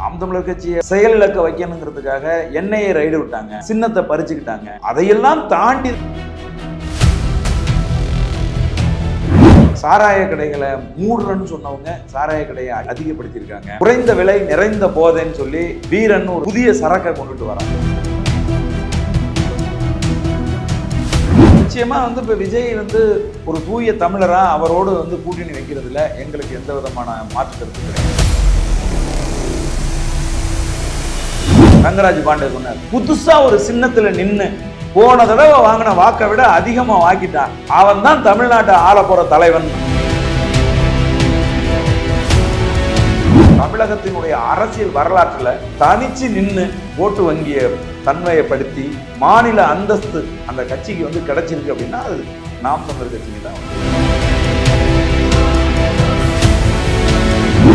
நாம் தமிழர் கட்சியை செயல் இழக்க வைக்கணுங்கிறதுக்காக என்ஐஏ ரைடு விட்டாங்க. சின்னத்தை பறிச்சுக்கிட்டாங்க. அதையெல்லாம் தாண்டி சாராய கடைகளை மூடுறன்னு சொன்னவங்க சாராய கடையை அதிகப்படுத்தியிருக்காங்க. குறைந்த விலை நிறைந்த போதைன்னு சொல்லி வீரன் ஒரு புதிய சரக்கை கொண்டுட்டு வராங்க நிச்சயமா வந்து இப்ப விஜய் வந்து ஒரு தூய தமிழரா அவரோடு வந்து கூட்டணி வைக்கிறதுல எங்களுக்கு எந்த விதமான மாற்று கருத்து கிடையாது. ரங்கராஜ் பாண்டே சொன்னார் புதுசா ஒரு சின்னத்துல நின்று போன தடவை வாங்கின வாக்கை விட அதிகமா வாக்கிட்டான் அவன் தான் தமிழ்நாட்டை ஆள போற தலைவன். தமிழகத்தினுடைய அரசியல் வரலாற்றில் தனிச்சு நின்று ஓட்டு வங்கியை தன்மையப்படுத்தி மாநில அந்தஸ்து அந்த கட்சிக்கு வந்து கிடைச்சிருக்கு அப்படின்னா அது நாம் தமிழர் கட்சிக்கு தான்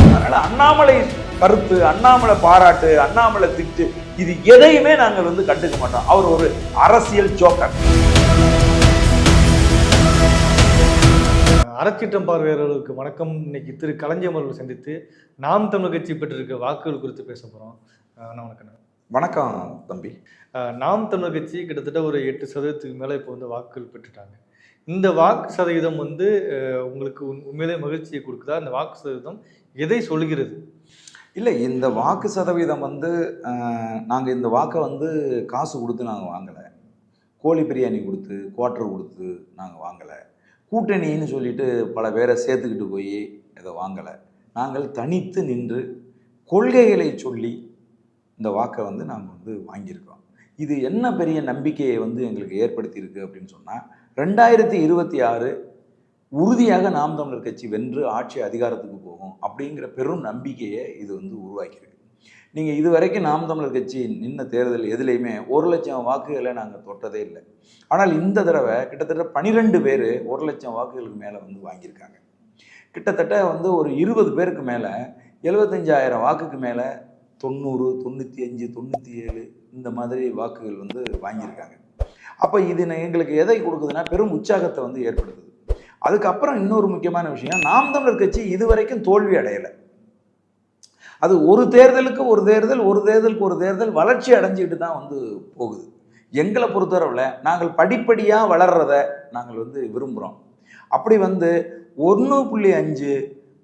அதனால அண்ணாமலை கருத்து அண்ணாமலை பாராட்டு அண்ணாமலை திட்டு இது எதையுமே நாங்கள் வந்து கண்டுக்க மாட்டோம். அவர் ஒரு அரசியல் ஜோக்கர். அறச்சீற்றம் பார்வையாளர்களுக்கு வணக்கம். இன்னைக்கு திரு கலைஞர் அவர்கள் சந்தித்து நாம் தமிழர் கட்சி பெற்றிருக்க வாக்குகள் குறித்து பேச போகிறோம் வணக்கம் வணக்கம் தம்பி. நாம் தமிழர் கட்சி கிட்டத்தட்ட ஒரு எட்டு சதவீதத்துக்கு மேலே இப்போ வந்து வாக்குகள் பெற்றுட்டாங்க. இந்த வாக்கு சதவீதம் வந்து உங்களுக்கு உண்- உண்மையிலே மகிழ்ச்சியை கொடுக்குதா? இந்த வாக்கு சதவீதம் எதை சொல்கிறது? இல்லை இந்த வாக்கு சதவீதம் வந்து நாங்கள் இந்த வாக்கை வந்து காசு கொடுத்து நாங்கள் வாங்கலை. கோழி பிரியாணி கொடுத்து குவார்ட்டர் கொடுத்து நாங்கள் வாங்கலை. கூட்டணின்னு சொல்லிட்டு பல பேரை சேர்த்துக்கிட்டு போய் இதை வாங்கலை. நாங்கள் தனித்து நின்று கொள்கைகளை சொல்லி இந்த வாக்கை வந்து நாங்கள் வந்து வாங்கியிருக்கோம். இது என்ன பெரிய நம்பிக்கையை வந்து எங்களுக்கு ஏற்படுத்தியிருக்கு அப்படின்னு சொன்னால் ரெண்டாயிரத்தி இருபத்தி ஆறு உறுதியாக நாம் தமிழர் கட்சி வென்று ஆட்சி அதிகாரத்துக்கு போகும் அப்படிங்கிற பெரும் நம்பிக்கையை இது வந்து உருவாக்கியிருக்கு. நீங்கள் இது வரைக்கும் நாம் தமிழர் கட்சி நின்ன தேர்தல் எதுலேயுமே ஒரு லட்சம் வாக்குகளை நாங்கள் தொட்டதே இல்லை. ஆனால் இந்த தடவை கிட்டத்தட்ட பனிரெண்டு பேர் ஒரு லட்சம் வாக்குகளுக்கு மேலே வந்து வாங்கியிருக்காங்க. கிட்டத்தட்ட வந்து ஒரு இருபது பேருக்கு மேலே எழுபத்தஞ்சாயிரம் வாக்குக்கு மேலே தொண்ணூறு தொண்ணூற்றி அஞ்சு தொண்ணூற்றி ஏழு இந்த மாதிரி வாக்குகள் வந்து வாங்கியிருக்காங்க. அப்போ இது எங்களுக்கு எதை கொடுக்குதுன்னா பெரும் உற்சாகத்தை வந்து ஏற்படுத்துது. அதுக்கப்புறம் இன்னொரு முக்கியமான விஷயம் நாம் தமிழர் கட்சி இதுவரைக்கும் தோல்வி அடையலை. அது ஒரு தேர்தலுக்கு ஒரு தேர்தல் ஒரு தேர்தலுக்கு ஒரு தேர்தல் வளர்ச்சி அடைஞ்சிட்டு தான் வந்து போகுது. எங்களை பொறுத்தளவில் நாங்கள் படிப்படியாக வளர்கிறத நாங்கள் வந்து விரும்புகிறோம் அப்படி வந்து ஒன்று புள்ளி அஞ்சு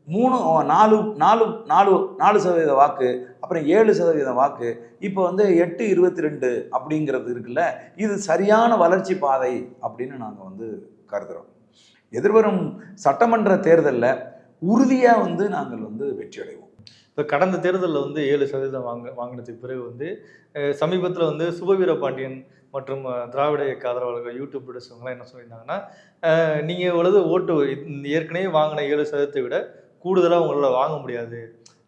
மூணு நாலு நாலு நாலு நாலு சதவீத வாக்கு அப்புறம் ஏழு சதவீத வாக்கு இப்போ வந்து எட்டு இருபத்தி ரெண்டு அப்படிங்கிறது இருக்குல்ல இது சரியான வளர்ச்சி பாதை அப்படின்னு நாங்கள் வந்து கருதுகிறோம் எதிர்வரும் சட்டமன்ற தேர்தலில் உறுதியாக வந்து நாங்கள் வந்து வெற்றி அடைவோம் இப்போ கடந்த தேர்தலில் வந்து ஏழு சதவீதம் வாங்க வாங்கினதுக்கு பிறகு வந்து சமீபத்தில் வந்து சுபவீர பாண்டியன் மற்றும் திராவிட இயக்க ஆதரவாளர்கள் யூடியூப் இவங்களாம் என்ன சொல்லியிருந்தாங்கன்னா நீங்கள் இவ்வளவு ஓட்டு ஏற்கனவே வாங்கின ஏழு சதவீதத்தை விட கூடுதலாக உங்களால் வாங்க முடியாது.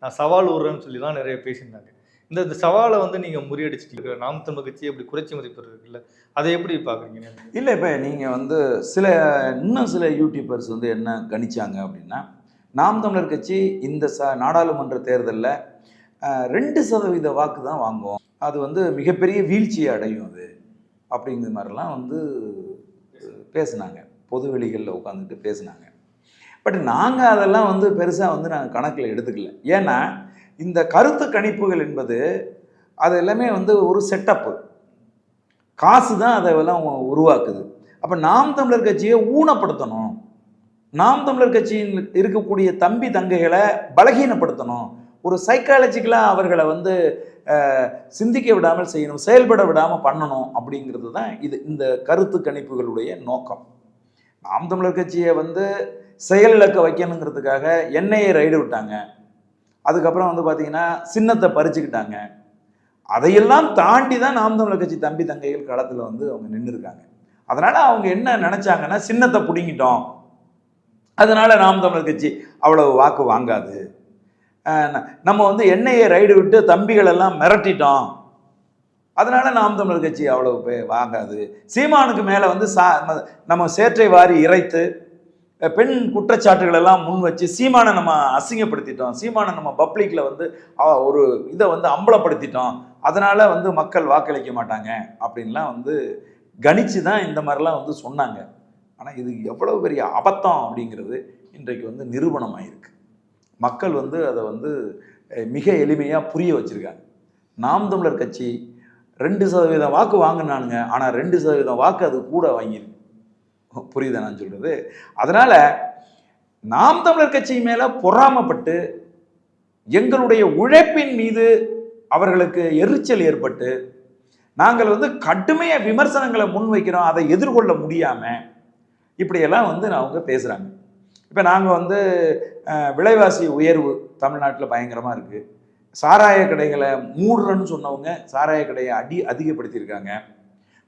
நான் சவால் விடுறேன்னு சொல்லிலாம் நிறைய பேசியிருந்தாங்க. இந்த இந்த சவாலை வந்து நீங்கள் முறியடிச்சிட்டு நாம் தமிழ் கட்சி எப்படி குறைச்சி மதிப்பு இருக்குல்ல அதை எப்படி பார்க்குறீங்க? இல்லை இப்போ நீங்கள் வந்து சில இன்னும் சில யூடியூபர்ஸ் வந்து என்ன கணிச்சாங்க அப்படின்னா நாம் தமிழர் கட்சி இந்த ச நாடாளுமன்ற தேர்தலில் ரெண்டு சதவீத வாக்கு தான் வாங்குவோம். அது வந்து மிகப்பெரிய வீழ்ச்சியை அடையும் அது. அப்படிங்கிற மாதிரிலாம் வந்து பேசுனாங்க. பொது வெளிகளில் உட்காந்துட்டு பேசுனாங்க. பட் நாங்கள் அதெல்லாம் வந்து பெருசாக வந்து நாங்கள் கணக்கில் எடுத்துக்கல. ஏன்னா இந்த கருத்து கணிப்புகள் என்பது அது எல்லாமே வந்து ஒரு செட்டப்பு காசு தான் அதை எல்லாம் உருவாக்குது. அப்போ நாம் தமிழர் கட்சியை ஊனப்படுத்தணும். நாம் தமிழர் கட்சியில் இருக்கக்கூடிய தம்பி தங்கைகளை பலகீனப்படுத்தணும். ஒரு சைக்காலஜிக்கலாக அவர்களை வந்து சிந்திக்க விடாமல் செய்யணும் செயல்பட விடாமல் பண்ணணும் அப்படிங்கிறது தான் இது இந்த கருத்து கணிப்புகளுடைய நோக்கம். நாம் தமிழர் கட்சியை வந்து செயல் இழக்க வைக்கணுங்கிறதுக்காக என்ஐஏ ரைடு விட்டாங்க. அதுக்கப்புறம் வந்து பார்த்தீங்கன்னா சின்னத்தை பறிச்சுக்கிட்டாங்க. அதையெல்லாம் தாண்டி தான் நாம் தமிழர் கட்சி தம்பி தங்கைகள் களத்தில் வந்து அவங்க நின்று இருக்காங்க அதனால் அவங்க என்ன நினச்சாங்கன்னா சின்னத்தை பிடுங்கிட்டோம். அதனால் நாம் தமிழர் கட்சி அவ்வளவு வாக்கு வாங்காது. நம்ம வந்து எண்ணெயை ரைடு விட்டு தம்பிகளெல்லாம் மிரட்டிட்டோம். அதனால் நாம் தமிழர் கட்சி அவ்வளவு பே வாங்காது. சீமானுக்கு மேலே வந்து சா நம்ம சேற்றை வாரி இறைத்து பெண் குற்றச்சாட்டுகள் எல்லாம் முன் வச்சு சீமானை நம்ம அசிங்கப்படுத்திட்டோம். சீமானை நம்ம பப்ளிக்கில் வந்து ஒரு இதை வந்து அம்பலப்படுத்திட்டோம். அதனால் வந்து மக்கள் வாக்களிக்க மாட்டாங்க அப்படின்லாம் வந்து கணிச்சு தான் இந்த மாதிரிலாம் வந்து சொன்னாங்க. ஆனால் இது எவ்வளோ பெரிய அபத்தம் அப்படிங்கிறது இன்றைக்கு வந்து நிரூபணமாயிருக்கு. மக்கள் வந்து அதை வந்து மிக எளிமையாக புரிய வச்சுருக்காங்க. நாம் தமிழர் கட்சி ரெண்டு சதவீதம் வாக்கு வாங்கினானுங்க. ஆனால் ரெண்டு சதவீதம் வாக்கு அது கூட வாங்கியிருக்கு. புரியுதா நான் சொல்கிறது அதனால் நாம் தமிழர் கட்சி மேலே பொறாமப்பட்டு எங்களுடைய உழைப்பின் மீது அவர்களுக்கு எரிச்சல் ஏற்பட்டு நாங்கள் வந்து கடுமையாக விமர்சனங்களை முன்வைக்கிறோம் அதை எதிர்கொள்ள முடியாமல் இப்படியெல்லாம் வந்து அவங்க பேசுகிறாங்க இப்போ நாங்கள் வந்து விலைவாசி உயர்வு தமிழ்நாட்டில் பயங்கரமாக இருக்குது சாராய கடைகளை மூடுறன்னு சொன்னவங்க சாராய கடையை அடி அதிகப்படுத்தியிருக்காங்க.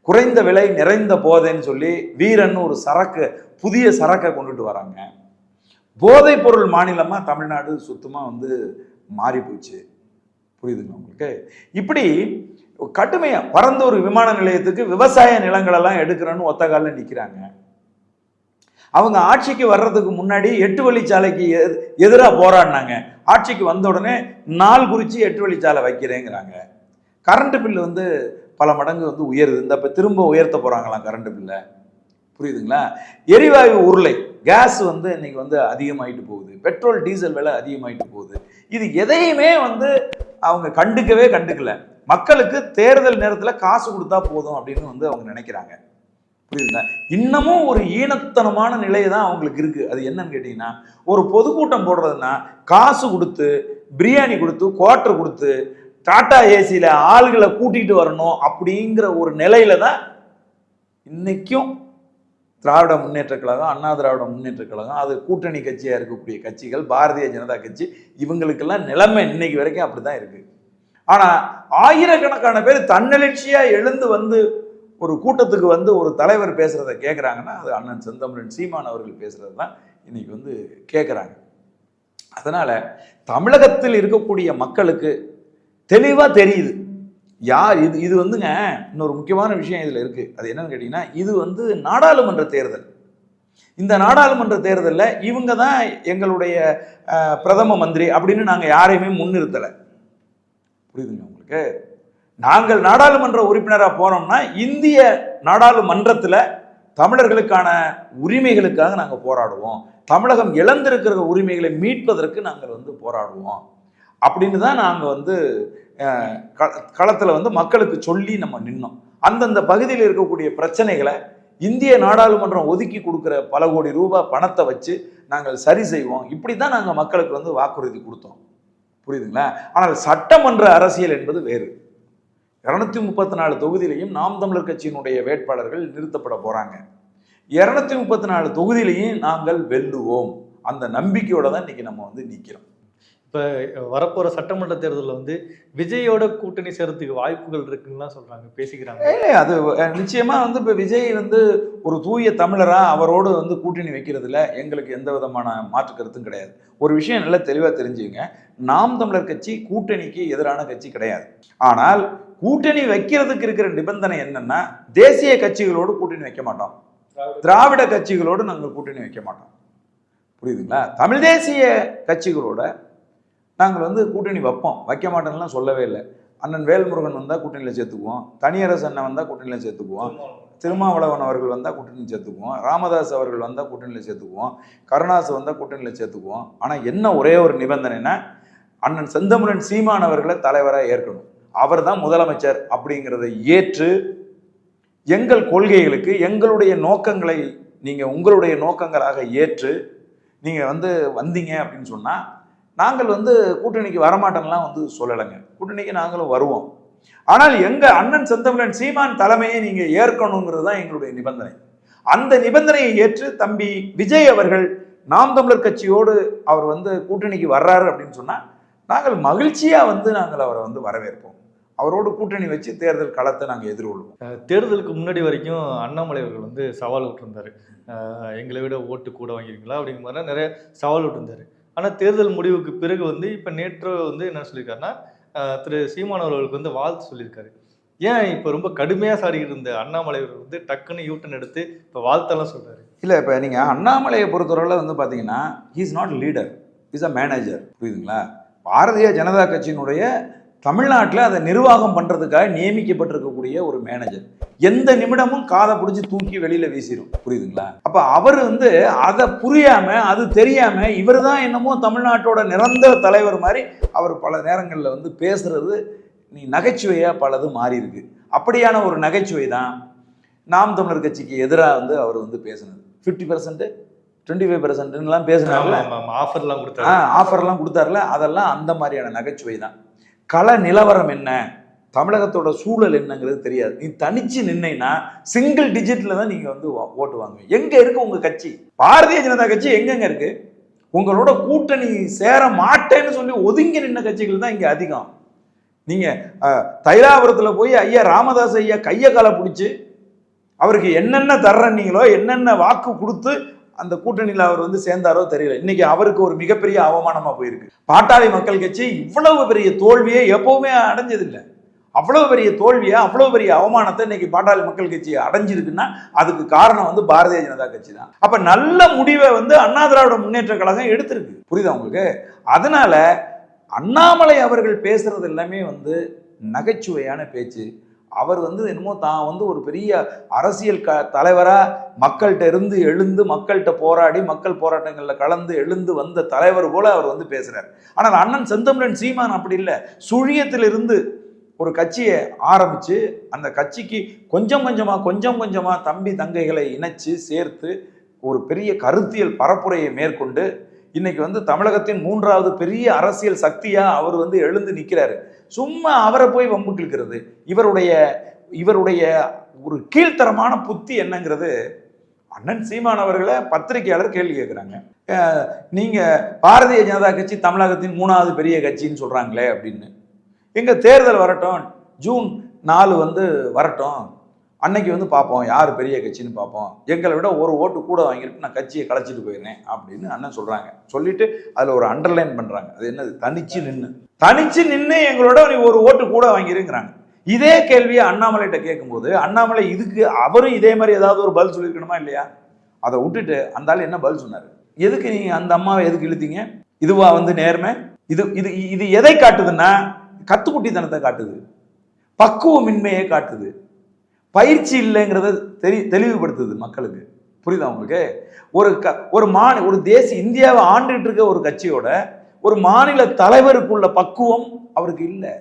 குறைந்த விலை நிறைந்த போதைன்னு சொல்லி வீரன் ஒரு சரக்கு புதிய சரக்கை கொண்டுட்டு வராங்க. போதைப் பொருள் மாநிலமாக தமிழ்நாடு சுத்தமாக வந்து மாறி போச்சு. புரியுதுங்க உங்களுக்கு? இப்படி கடுமையாக பரந்தூர் விமான நிலையத்துக்கு விவசாய நிலங்களெல்லாம் எடுக்கிறேன்னு ஒத்த காலில் நிற்கிறாங்க அவங்க ஆட்சிக்கு வர்றதுக்கு முன்னாடி எட்டு வழிச்சாலைக்கு எதிராக போராடினாங்க. ஆட்சிக்கு வந்த உடனே நாள் குறித்து எட்டு வழிச்சாலை வைக்கிறேங்கிறாங்க. கரண்ட் பில்லு வந்து பல மடங்கு வந்து உயருது. இந்த இப்போ திரும்ப உயர்த்த போகிறாங்களாம் கரண்ட் பில்லை புரியுதுங்களா? எரிவாயு உருளை கேஸ் வந்து இன்னைக்கு வந்து அதிகமாயிட்டு போகுது. பெட்ரோல் டீசல் விலை அதிகமாயிட்டு போகுது. இது எதையுமே வந்து அவங்க கண்டுக்கவே கண்டுக்கல. மக்களுக்கு தேர்தல் நேரத்தில் காசு கொடுத்தா போதும் அப்படின்னு வந்து அவங்க நினைக்கிறாங்க. புரியுதுங்களா? இன்னமும் ஒரு ஈனத்தனமான நிலை தான் அவங்களுக்கு இருக்குது அது என்னன்னு கேட்டிங்கன்னா ஒரு பொதுக்கூட்டம் போடுறதுன்னா காசு கொடுத்து பிரியாணி கொடுத்து குவாட்டர் கொடுத்து டாடா ஏசியில் ஆள்களை கூட்டிகிட்டு வரணும் அப்படிங்கிற ஒரு நிலையில தான் இன்னைக்கும் திராவிட முன்னேற்றக் கழகம் அண்ணா திராவிட முன்னேற்றக் கழகம் அது கூட்டணி கட்சியாக இருக்கக்கூடிய கட்சிகள் பாரதிய ஜனதா கட்சி இவங்களுக்கெல்லாம் நிலைமை இன்னைக்கு வரைக்கும் அப்படி தான் இருக்கு. ஆனால் ஆயிரக்கணக்கான பேர் தன்னெழுச்சியாக எழுந்து வந்து ஒரு கூட்டத்துக்கு வந்து ஒரு தலைவர் பேசுகிறத கேட்குறாங்கன்னா அது அண்ணன் செந்தமிழன் சீமான் அவர்கள் பேசுகிறது தான் இன்னைக்கு வந்து கேட்குறாங்க அதனால் தமிழகத்தில் இருக்கக்கூடிய மக்களுக்கு தெளிவாக தெரியுது. யார் இது? இது வந்துங்க இன்னொரு முக்கியமான விஷயம் இதில் இருக்குது அது என்னன்னு கேட்டிங்கன்னா இது வந்து நாடாளுமன்ற தேர்தல். இந்த நாடாளுமன்ற தேர்தலில் இவங்க தான் எங்களுடைய பிரதம மந்திரி அப்படின்னு நாங்கள் யாரையுமே முன்னிறுத்தலை. புரியுதுங்க உங்களுக்கு? நாங்கள் நாடாளுமன்ற உறுப்பினராக போனோம்னா இந்திய நாடாளுமன்றத்தில் தமிழர்களுக்கான உரிமைகளுக்காக நாங்கள் போராடுவோம். தமிழகம் இழந்திருக்கிற உரிமைகளை மீட்பதற்கு நாங்கள் வந்து போராடுவோம். அப்படின்னு தான் நாங்கள் வந்து களத்தில் வந்து மக்களுக்கு சொல்லி நம்ம நின்னோம். அந்தந்த பகுதியில் இருக்கக்கூடிய பிரச்சனைகளை இந்திய நாடாளுமன்றம் ஒதுக்கி கொடுக்குற பல கோடி ரூபாய் பணத்தை வச்சு நாங்கள் சரி செய்வோம். இப்படி தான் நாங்கள் மக்களுக்கு வந்து வாக்குறுதி கொடுத்தோம். புரியுதுங்களா? ஆனால் சட்டமன்ற அரசியல் என்பது வேறு. இரநூத்தி முப்பத்தி நாலு தொகுதியிலையும் நாம் தமிழர் கட்சியினுடைய வேட்பாளர்கள் நிறுத்தப்பட போகிறாங்க இரநூத்தி முப்பத்தி நாலு தொகுதியிலையும் நாங்கள் வெல்லுவோம். அந்த நம்பிக்கையோடு தான் இன்றைக்கி நம்ம வந்து நிற்கிறோம் இப்போ வரப்போற சட்டமன்ற தேர்தலில் வந்து விஜயோட கூட்டணி சேர்றதுக்கு வாய்ப்புகள் இருக்குன்னுலாம் சொல்றாங்க பேசிக்கிறாங்க. இல்லை அது அஹ், நிச்சயமா வந்து இப்போ விஜய் வந்து ஒரு தூய தமிழரா அவரோடு வந்து கூட்டணி வைக்கிறதுல எங்களுக்கு எந்த விதமான மாற்று கருத்தும் கிடையாது. ஒரு விஷயம் நல்லா தெளிவாக தெரிஞ்சுங்க நாம் தமிழர் கட்சி கூட்டணிக்கு எதிரான கட்சி கிடையாது. ஆனால் கூட்டணி வைக்கிறதுக்கு இருக்கிற நிபந்தனை என்னன்னா தேசிய கட்சிகளோடு கூட்டணி வைக்க மாட்டோம். திராவிட கட்சிகளோடு நாங்கள் கூட்டணி வைக்க மாட்டோம். புரியுதுங்களா? தமிழ் தேசிய கட்சிகளோட நாங்கள் வந்து கூட்டணி வைப்போம். வைக்க மாட்டோம்லாம் சொல்லவே இல்லை. அண்ணன் வேல்முருகன் வந்தால் கூட்டணியில் சேர்த்துக்குவோம். தனியரசு அண்ணன் வந்தால் கூட்டணியில் சேர்த்துக்குவோம். திருமாவளவன் அவர்கள் வந்தால் கூட்டணியில் சேர்த்துக்குவோம். ராமதாஸ் அவர்கள் வந்தால் கூட்டணியில் சேர்த்துக்குவோம். கருணாசு வந்தால் கூட்டணியில் சேர்த்துக்குவோம். ஆனால் என்ன ஒரே ஒரு நிபந்தனைனா அண்ணன் செந்தமிழன் சீமான் அவர்களை தலைவராக ஏற்கணும். அவர் தான் முதலமைச்சர் அப்படிங்கிறத ஏற்று எங்கள் கொள்கைகளுக்கு எங்களுடைய நோக்கங்களை நீங்கள் உங்களுடைய நோக்கங்களாக ஏற்று நீங்கள் வந்து வந்தீங்க அப்படின்னு சொன்னால் நாங்கள் வந்து கூட்டணிக்கு வரமாட்டோம்லாம் வந்து சொல்லலைங்க. கூட்டணிக்கு நாங்களும் வருவோம். ஆனால் எங்கள் அண்ணன் செந்தமிழன் சீமான் தலைமையை நீங்கள் ஏற்கணுங்கிறது தான் எங்களுடைய நிபந்தனை. அந்த நிபந்தனையை ஏற்று தம்பி விஜய் அவர்கள் நாம் தமிழர் கட்சியோடு அவர் வந்து கூட்டணிக்கு வர்றாரு அப்படின்னு சொன்னால் நாங்கள் மகிழ்ச்சியாக வந்து நாங்கள் அவரை வந்து வரவேற்போம். அவரோடு கூட்டணி வச்சு தேர்தல் களத்தை நாங்கள் எதிர்கொள்வோம். தேர்தலுக்கு முன்னாடி வரைக்கும் அண்ணாமலை அவர்கள் வந்து சவால் விட்டுருந்தாரு. எங்களை விட ஓட்டு கூட வாங்கிருக்கீங்களா அப்படிங்கிற மாதிரி நிறைய சவால் விட்டுருந்தாரு. ஆனால் தேர்தல் முடிவுக்கு பிறகு வந்து இப்போ நேற்று வந்து என்ன சொல்லியிருக்காருன்னா திரு சீமான் அவர்களுக்கு வந்து வாழ்த்து சொல்லியிருக்காரு. ஏன் இப்போ ரொம்ப கடுமையாக சாடிக்கிட்டு இருந்த அண்ணாமலை வந்து டக்குன்னு யூட்டன் எடுத்து இப்போ வாழ்த்தெல்லாம் சொல்கிறாரு இல்லை இப்போ நீங்கள் அண்ணாமலையை பொறுத்தவரையில் வந்து பார்த்தீங்கன்னா is not leader is a manager புரியுதுங்களா? பாரதிய ஜனதா கட்சியினுடைய தமிழ்நாட்டில் அதை நிர்வாகம் பண்ணுறதுக்காக நியமிக்கப்பட்டிருக்கக்கூடிய ஒரு மேனேஜர் எந்த நிமிடமும் காதை பிடிச்சி தூக்கி வெளியில் வீசிடும் புரியுதுங்களா? அப்போ அவர் வந்து அதை புரியாமல் அது தெரியாமல் இவர் தான் என்னமோ தமிழ்நாட்டோட நிரந்தர தலைவர் மாதிரி அவர் பல நேரங்களில் வந்து பேசுறது நீ நகைச்சுவையாக பலது மாறி இருக்கு அப்படியான ஒரு நகைச்சுவை தான் நாம் தமிழர் கட்சிக்கு எதிராக வந்து அவர் வந்து பேசினது. ஃபிஃப்டி பர்சன்ட் டுவெண்ட்டி ஃபைவ் பர்சன்ட்லாம் பேசினார்ல? ஆஃபர்லாம் கொடுத்தாரு. ஆஃபர்லாம் கொடுத்தாருல? அதெல்லாம் அந்த மாதிரியான நகைச்சுவை தான். கள நிலவரம் என்ன? தமிழகத்தோட சூழல் என்னங்கிறது தெரியாது. நீ தனிச்சு நின்னா சிங்கிள் டிஜிட்ல தான் நீங்க வந்து ஓட்டு வாங்குவீங்க. எங்க இருக்கு உங்க கட்சி? பாரதிய ஜனதா கட்சி எங்கெங்க இருக்கு? உங்களோட கூட்டணி சேர மாட்டேன்னு சொல்லி ஒதுங்கி நின்ன கட்சிகள் தான் இங்க அதிகம். நீங்க அஹ், தைலாபுரத்துல போய் ஐயா ராமதாஸ் ஐயா கையை காலை பிடிச்சி அவருக்கு என்னென்ன தர்றீங்களோ என்னென்ன வாக்கு கொடுத்து அந்த கூட்டணியில் அவர் வந்து சேர்ந்தாரோ தெரியல. இன்னைக்கு அவருக்கு ஒரு மிகப்பெரிய அவமானமாக போயிருக்கு. பாட்டாளி மக்கள் கட்சி இவ்வளவு பெரிய தோல்வியை எப்பவுமே அடைஞ்சதில்லை. அவ்வளோ பெரிய தோல்வியை அவ்வளோ பெரிய அவமானத்தை இன்னைக்கு பாட்டாளி மக்கள் கட்சி அடைஞ்சிருக்குன்னா அதுக்கு காரணம் வந்து பாரதிய ஜனதா கட்சி தான். அப்போ நல்ல முடிவை வந்து அண்ணா திராவிட முன்னேற்ற கழகம் எடுத்திருக்கு. புரியுதா உங்களுக்கு? அதனால அண்ணாமலை அவர்கள் பேசுறது எல்லாமே வந்து நகைச்சுவையான பேச்சு. அவர் வந்து என்னமோ தான் வந்து ஒரு பெரிய அரசியல் க தலைவராக மக்கள்கிட்ட இருந்து எழுந்து மக்கள்கிட்ட போராடி மக்கள் போராட்டங்களில் கலந்து எழுந்து வந்த தலைவர் போல அவர் வந்து பேசுகிறார் ஆனால் அண்ணன் செந்தமிழன் சீமான் அப்படி இல்லை. சுழியத்திலிருந்து ஒரு கட்சியை ஆரம்பித்து அந்த கட்சிக்கு கொஞ்சம் கொஞ்சமாக கொஞ்சம் கொஞ்சமாக தம்பி தங்கைகளை இணைச்சு சேர்த்து ஒரு பெரிய கருத்தியல் பரப்புரையை மேற்கொண்டு இன்னைக்கு வந்து தமிழகத்தின் மூன்றாவது பெரிய அரசியல் சக்தியாக அவர் வந்து எழுந்து நிற்கிறாரு சும்மா அவரை போய் வம்புக்கு இழுக்கிறது இவருடைய இவருடைய ஒரு கீழ்த்தரமான புத்தி என்னங்கிறது அண்ணன் சீமான் அவர்களை பத்திரிகையாளர் கேள்வி கேட்குறாங்க. நீங்கள் பாரதிய ஜனதா கட்சி தமிழகத்தின் மூணாவது பெரிய கட்சின்னு சொல்கிறாங்களே அப்படின்னு. எங்கள் தேர்தல் வரட்டும் ஜூன் நாலு வந்து வரட்டும். அன்னைக்கு வந்து பார்ப்போம் யார் பெரிய கட்சின்னு பார்ப்போம். எங்களை விட ஒரு ஓட்டு கூட வாங்கிட்டு நான் கட்சியை கலைச்சிட்டு போயிடுறேன் அப்படின்னு அண்ணன் சொல்கிறாங்க சொல்லிட்டு அதில் ஒரு அண்டர்லைன் பண்ணுறாங்க அது என்னது? தனிச்சு நின்று தனிச்சு நின்று எங்களோட நீ ஒரு ஓட்டு கூட வாங்கிருங்கிறாங்க. இதே கேள்வியை அண்ணாமலைகிட்ட கேட்கும்போது அண்ணாமலை இதுக்கு அவரும் இதே மாதிரி ஏதாவது ஒரு பதில் சொல்லியிருக்கணுமா இல்லையா? அதை விட்டுட்டு அந்த ஆள் என்ன பதில் சொன்னார்? எதுக்கு நீங்கள் அந்த அம்மாவை எதுக்கு இழுத்தீங்க? இதுவா வந்து நேர்மை? இது இது இது எதை காட்டுதுன்னா கத்துக்குட்டித்தனத்தை காட்டுது. பக்குவமின்மையை காட்டுது. பயிற்சி இல்லைங்கிறத தெரி தெளிவுபடுத்துது மக்களுக்கு. புரியுதா உங்களுக்கு? ஒரு க ஒரு மாநில ஒரு தேசிய இந்தியாவை ஆண்டுகிட்டு இருக்க ஒரு கட்சியோட ஒரு மாநில தலைவருக்குள்ள பக்குவம் அவருக்கு இல்லை.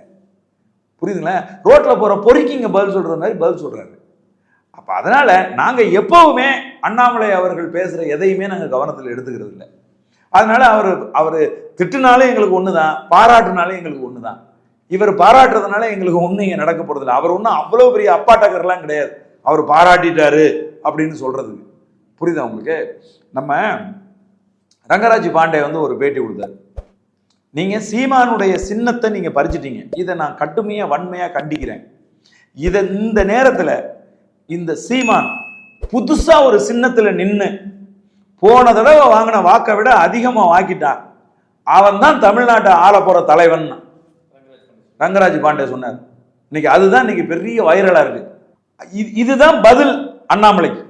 புரியுதுங்களா? ரோட்டில் போகிற பொறுக்கிங்க பதில் சொல்கிற மாதிரி பதில் சொல்கிறாரு அப்போ அதனால் நாங்கள் எப்போவுமே அண்ணாமலை அவர்கள் பேசுகிற எதையுமே நாங்கள் கவனத்தில் எடுத்துக்கிறது இல்லை அதனால் அவர் அவர் திட்டுனாலும் எங்களுக்கு ஒன்று தான் பாராட்டுனாலும் எங்களுக்கு ஒன்று தான் இவர் பாராட்டுறதுனால எங்களுக்கு ஒன்றும் இங்கே நடக்க போறதில்ல. அவர் ஒன்றும் அவ்வளோ பெரிய அப்பாட்டக்கர்லாம் கிடையாது. அவர் பாராட்டிட்டாரு அப்படின்னு சொல்கிறதுக்கு புரியுதா உங்களுக்கு? நம்ம ரங்கராஜ் பாண்டே வந்து ஒரு பேட்டி கொடுத்தாரு. நீங்கள் சீமானுடைய சின்னத்தை நீங்கள் பறிச்சிட்டீங்க. இதை நான் கட்டுமையாக வன்மையாக கண்டிக்கிறேன். இதை இந்த நேரத்தில் இந்த சீமான் புதுசாக ஒரு சின்னத்தில் நின்று போன தடவை வாங்கின வாக்கை விட அதிகமாக வாக்கிட்டான். அவன் தான் தமிழ்நாட்டை ஆள போகிற தலைவன் ரங்கராஜ் பாண்டே சொன்னார். இன்னைக்கு அதுதான் இன்னைக்கு பெரிய வைரலாக இருக்கு. இது- இதுதான் பதில் அண்ணாமலைக்கு.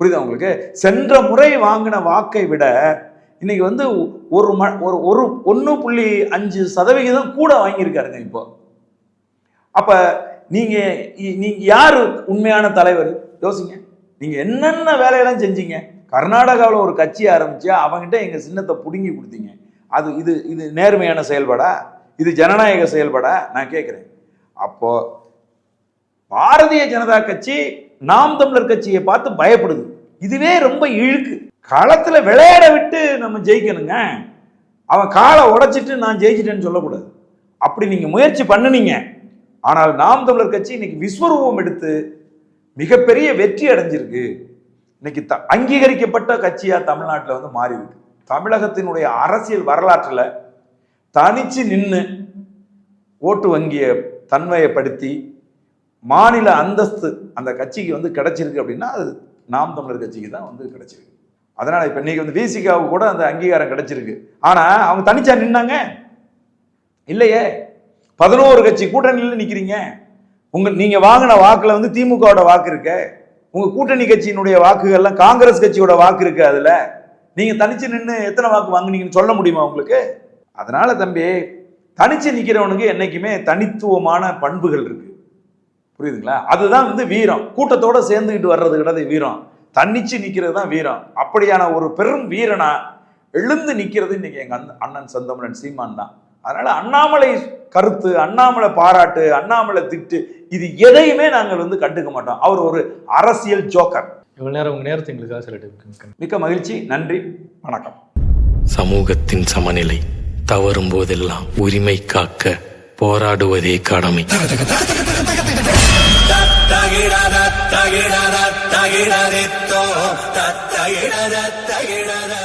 புரியுதா உங்களுக்கு? சென்ற முறை வாங்கின வாக்கை விட இன்னைக்கு வந்து ஒரு ம ஒரு ஒரு ஒன்று புள்ளி அஞ்சு சதவிகிதம் கூட வாங்கியிருக்காருங்க இப்போ. அப்போ நீங்கள் நீங்கள் யார் உண்மையான தலைவர்? யோசிங்க. நீங்கள் என்னென்ன வேலையெல்லாம் செஞ்சீங்க? கர்நாடகாவில் ஒரு கட்சி ஆரம்பிச்சு அவங்ககிட்ட எங்கள் சின்னத்தை பிடுங்கி கொடுத்தீங்க. அது இது இது நேர்மையான செயல்பாடா? இது ஜனநாயக செயல்பட நான் கேட்குறேன். அப்போ பாரதிய ஜனதா கட்சி நாம் தமிழர் கட்சியை பார்த்து பயப்படுது. இதுவே ரொம்ப இழுக்கு. களத்தில் விளையாட விட்டு நம்ம ஜெயிக்கணுங்க. அவன் காலை உடைச்சிட்டு நான் ஜெயிச்சிட்டேன்னு சொல்லக்கூடாது. அப்படி நீங்கள் முயற்சி பண்ணுனீங்க. ஆனால் நாம் தமிழர் கட்சி இன்னைக்கு விஸ்வரூபம் எடுத்து மிகப்பெரிய வெற்றி அடைஞ்சிருக்கு. இன்னைக்கு த அங்கீகரிக்கப்பட்ட கட்சியாக தமிழ்நாட்டில் வந்து மாறிவிட்டு தமிழகத்தினுடைய அரசியல் வரலாற்றில் தனிச்சு நின்று ஓட்டு வங்கியை தன்மையப்படுத்தி மாநில அந்தஸ்து அந்த கட்சிக்கு வந்து கிடைச்சிருக்கு அப்படின்னா அது நாம் தமிழர் கட்சிக்கு தான் வந்து கிடைச்சிருக்கு. அதனால் இப்போ இன்னைக்கு வந்து விசிகாவுக்கு கூட அந்த அங்கீகாரம் கிடைச்சிருக்கு. ஆனால் அவங்க தனிச்சா நின்னாங்க. இல்லையே. பதினோரு கட்சி கூட்டணியில் நிற்கிறீங்க உங்கள் நீங்கள் வாங்கின வாக்கில் வந்து திமுகவோட வாக்கு இருக்கு. உங்கள் கூட்டணி கட்சியினுடைய வாக்குகள்லாம் காங்கிரஸ் கட்சியோட வாக்கு இருக்கு அதில். நீங்கள் தனிச்சு நின்று எத்தனை வாக்கு வாங்கினீங்கன்னு சொல்ல முடியுமா உங்களுக்கு? அதனால தம்பி தனிச்சு நிக்கிறவனுக்கு என்னைக்குமே தனித்துவமான பண்புகள் இருக்கு. புரியுதுங்களா? அதுதான் வந்து வீரம். கூட்டத்தோட சேர்ந்துக்கிட்டு வர்றது கிடையாது வீரம். தன்னிச்சு நிக்கிறது தான் வீரம். அப்படியான ஒரு பெரும் வீரனா எழுந்து நிக்கிறது இன்னைக்கு எங்க அண்ணன் அண்ணன் செந்தமிழன் சீமான் தான். அதனால அண்ணாமலை கருத்து அண்ணாமலை பாராட்டு அண்ணாமலை திட்டு இது எதையுமே நாங்கள் வந்து கண்டுக்க மாட்டோம். அவர் ஒரு அரசியல் ஜோக்கர். இவ்வளவு நேரம் உங்க நேரத்தை எங்களுக்காக செலவிட்டு மிக்க மகிழ்ச்சி. நன்றி. வணக்கம். சமூகத்தின் சமநிலை. தவறும் போதெல்லாம் உரிமை காக்க போராடுவதே கடமை. தகிடரத்தகிடரத்தகிடரித்தோ தத்தகிடரத்தகிடர